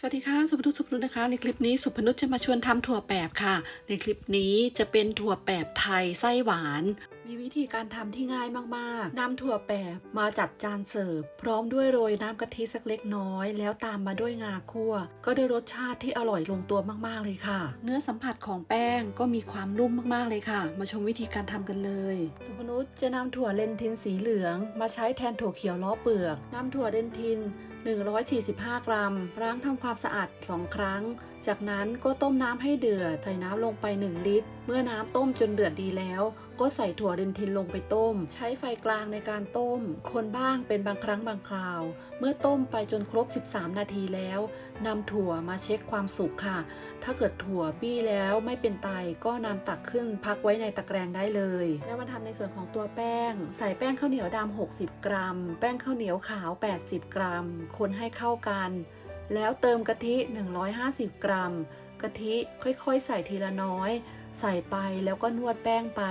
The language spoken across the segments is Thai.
สวัสดีค่ะ สุภนุสุภนุนะคะ ในคลิปนี้สุภนุชจะมาชวนทำถั่วแปบค่ะ ในคลิปนี้จะเป็นถั่วแปบไทยไส้หวาน มีวิธีการทำที่ง่ายมากๆนำถั่วแปบมาจัดจานเสิร์ฟ พร้อมด้วยโรยน้ำกะทิสักเล็กน้อย แล้วตามมาด้วยงาคั่ว ก็ได้รสชาติที่อร่อยลงตัวมากๆเลยค่ะ เนื้อสัมผัสของแป้งก็มีความนุ่มมากๆเลยค่ะ มาชมวิธีการทำกันเลยสุภนุชจะนำถั่วเลนทินสีเหลือง มาใช้แทนถั่วเขียวล้อเปลือกนำถั่วเลนทิน 145 กรัมล้างทำความสะอาด 2 ครั้ง จากนั้นก็ต้มน้ำให้เดือด ใส่น้ำลงไป 1 ลิตร เมื่อน้ำต้มจนเดือดดีแล้ว ก็ใส่ถั่วเรนทินลงไปต้ม ใช้ไฟกลางในการต้ม คนบ้างเป็นบางครั้งบางคราว เมื่อต้มไปจนครบ 13 นาทีแล้วนำถั่วมาเช็คความสุกค่ะ ถ้าเกิดถั่วบี้แล้วไม่เป็นไตก็นำตักขึ้นพักไว้ในตะแกรงได้เลย แล้วมาทำในส่วนของตัวแป้ง ใส่แป้งข้าวเหนียวดำ60 กรัม แป้งข้าวเหนียวขาว 80 กรัม คนให้เข้ากัน แล้วเติมกะทิ 150 กรัม กะทิค่อยๆ ใส่ทีละน้อย ใส่ไปแล้วก็นวดแป้งไป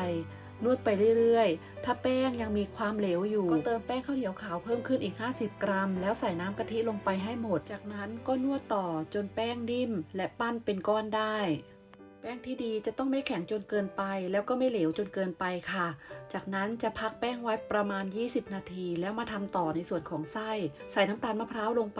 นวดไปเรื่อยๆ ถ้าแป้งยังมีความเหลวอยู่ ก็เติมแป้งข้าวเหนียวขาวเพิ่มขึ้นอีก 50 กรัม แล้วใส่น้ำกะทิลงไปให้หมด จากนั้นก็นวดต่อจนแป้งนิ่มและปั้นเป็นก้อนได้ แป้งที่ดีจะต้องไม่แข็งจนเกินไป แล้วก็ไม่เหลวจนเกินไปค่ะ จากนั้นจะพักแป้งไว้ประมาณ 20 นาที แล้วมาทำต่อในส่วนของไส้ ใส่น้ำตาลมะพร้าวลงไป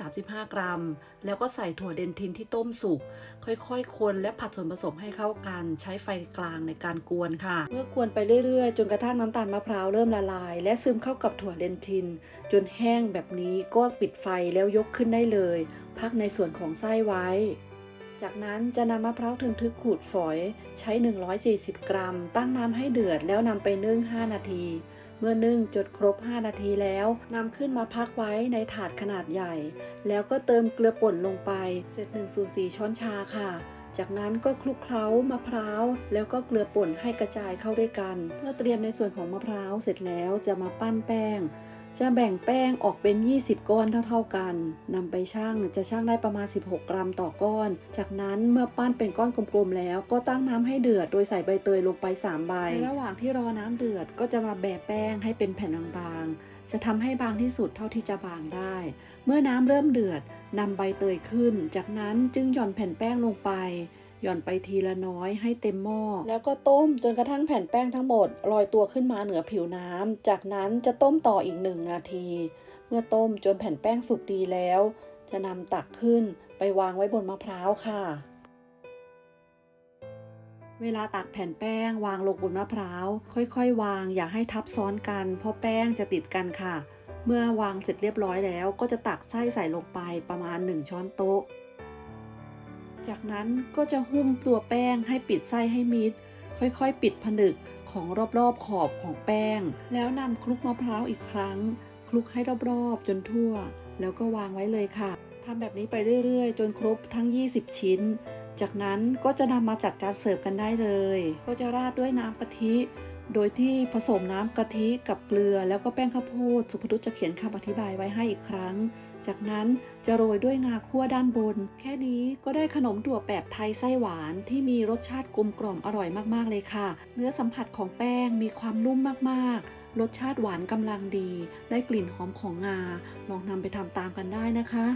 135 กรัม แล้วก็ใส่ถั่วเดนทินที่ต้มสุก ค่อยๆคนและผัดส่วนผสมให้เข้ากัน ใช้ไฟกลางในการกวนค่ะ เมื่อกวนไปเรื่อยๆ จนกระทั่งน้ำตาลมะพร้าวเริ่มละลาย และซึมเข้ากับถั่วเดนทิน จนแห้งแบบนี้ก็ปิดไฟแล้วยกขึ้นได้เลย พักในส่วนของไส้ไว้ จากนั้นจะนำมะพร้าวถึงทึกขูดฝอยใช้ 140 กรัม ตั้งน้ำให้เดือดแล้วนำไปนึ่ง 5 นาที เมื่อนึ่งจนครบ 5 นาทีแล้วนำขึ้นมาพักไว้ในถาดขนาดใหญ่ แล้วก็เติมเกลือป่นลงไป เสร็จ1สูตร4ช้อนชาค่ะจากนั้นก็คลุกเคล้ามะพร้าวแล้วก็เกลือป่นให้กระจายเข้าด้วยกัน เมื่อเตรียมในส่วนของมะพร้าวเสร็จแล้วจะมาปั้นแป้ง จะแบ่งแป้งออกเป็น 20 ก้อนเท่าๆกันนำไปชั่งจะชั่งได้ประมาณ 16 กรัมต่อก้อน จากนั้นเมื่อปั้นเป็นก้อนกลมๆแล้ว ก็ตั้งน้ำให้เดือดโดยใส่ใบเตยลงไป 3 ใบในระหว่างที่รอน้ำเดือดก็จะมาแบะแป้งให้เป็นแผ่นบางๆ จะทำให้บางที่สุดเท่าที่จะบางได้ เมื่อน้ำเริ่มเดือดนำใบเตยขึ้น จากนั้นจึงหย่อนแผ่นแป้งลงไป หย่อนไปทีละน้อยให้เต็มหม้อ แล้วก็ต้มจนกระทั่งแผ่นแป้งทั้งหมดลอยตัวขึ้นมาเหนือผิวน้ำจากนั้นจะต้มต่ออีกหนึ่งนาที เมื่อต้มจนแผ่นแป้งสุกดีแล้ว จะนำตักขึ้นไปวางไว้บนมะพร้าวค่ะ เวลาตักแผ่นแป้งวางลงบนมะพร้าวค่อยๆ วางอย่าให้ทับซ้อนกัน เพราะแป้งจะติดกันค่ะ เมื่อวางเสร็จเรียบร้อยแล้ว ก็จะตักไส้ใส่ลงไปประมาณ 1 ช้อนโต๊ะ จากนั้นก็จะหุ้มตัวแป้งให้ปิดไส้ให้มิด ค่อยๆ ปิดผนึกของรอบๆขอบของแป้ง แล้วนำคลุกมะพร้าวอีกครั้ง คลุกให้รอบๆจนทั่ว แล้วก็วางไว้เลยค่ะทำแบบนี้ไปเรื่อยๆ จนครบทั้ง 20 ชิ้น จากนั้นก็จะนำมาจัดจานเสิร์ฟกันได้เลย ก็จะราดด้วยน้ำกะทิ โดยที่ผสมน้ำกะทิกับเกลือ แล้วก็แป้งข้าวโพดสุภทุจะเขียนคำอธิบายไว้ให้อีกครั้ง จากนั้นจะโรยด้วยงาคั่วด้านบน แค่นี้ก็ได้ขนมถั่วแปบไทยไส้หวานที่มีรสชาติกลมกล่อมอร่อยมากๆเลยค่ะ เนื้อสัมผัสของแป้งมีความนุ่มมากๆรสชาติหวานกำลังดี ได้กลิ่นหอมของงา ลองนำไปทำตามกันได้นะคะ